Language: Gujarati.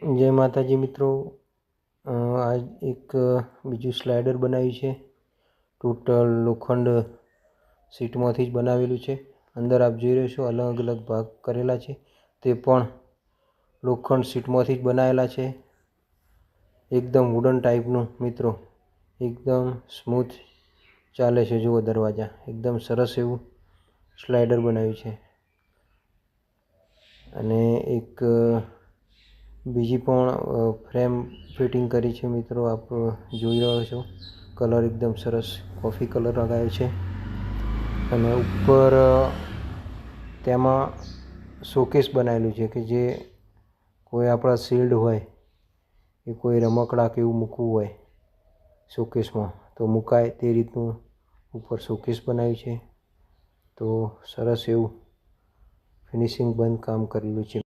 જય માતાજી મિત્રો. આ એક બીજું સ્લાઇડર બનાવ્યું છે. ટોટલ લોખંડ સીટમાંથી જ બનાવેલું છે. અંદર આપ જોઈ રહ્યો છો અલગ અલગ ભાગ કરેલા છે. તે પણ લોખંડ સીટમાંથી જ બનાવેલા છે. એકદમ વુડન ટાઈપનું મિત્રો. એકદમ સ્મૂથ ચાલે છે જુઓ દરવાજા. એકદમ સરસ એવું સ્લાઇડર બનાવ્યું છે. અને એક બીજી પણ ફ્રેમ ફિટિંગ કરી છે મિત્રો, આપ જોઈ રહ્યો છો. કલર એકદમ સરસ કોફી કલર લગાવ્યો છે. અને ઉપર તેમાં શોકેસ બનાવેલું છે કે જે કોઈ આપણા શિલ્ડ હોય, કે કોઈ રમકડા કે એવું મૂકવું હોય શોકેસમાં, તો મુકાય તે રીતનું ઉપર શોકેસ બનાવ્યું છે. તો સરસ એવું ફિનિશિંગ બંધ કામ કરેલું છે.